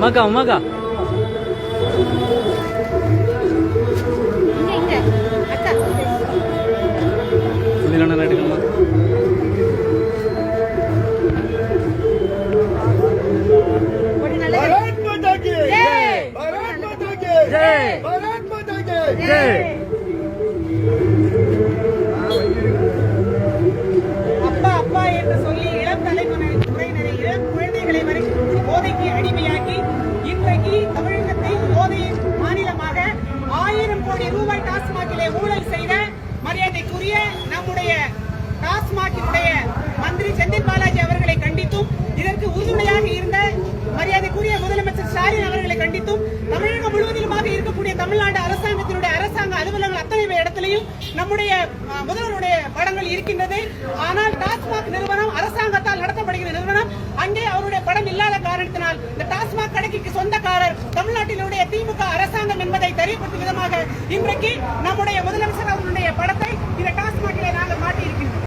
மகா மகா. இங்க இங்க அக்கா சுனிலண்ணா எடுக்கணுமா ஒரு அடிமையாக்கி இன்றைக்கு தமிழகத்தை போதை மாநிலமாக ஆயிரம் கோடி ரூபாய் டாஸ்மாகிலே ஊழல் செய்த மரியாதைக்குரிய நம்முடைய டாஸ்மாகினுடைய மந்திரி செந்தில் பாலாஜி அவர்களை கண்டித்தும் இதற்கு உறுதுணையாக இருந்த மரியாதைக்குரிய முதலமைச்சர் ஸ்டாலின் அவர்களை கண்டித்தும் தமிழகம் முழுவதிலுமாக இருக்கக்கூடிய தமிழ்நாடு அரசாங்கத்தினுடைய அரசாங்க அலுவலகங்கள் அத்தனை இடத்திலையும் நம்முடைய முதல்வருடைய படங்கள் இருக்கின்றது. ஆனால் டாஸ்மாக் நிறுவனம் அரசாங்கத்தால் நடத்தப்படுகிற நிறுவனம் அங்கே அவருடைய படம் இல்லாத காரணத்தினால் இந்த டாஸ்மாக் கடைக்கு சொந்தக்காரர் தமிழ்நாட்டினுடைய திமுக அரசாங்கம் என்பதை தெரியப்படுத்தும் விதமாக இன்றைக்கு நம்முடைய முதலமைச்சர்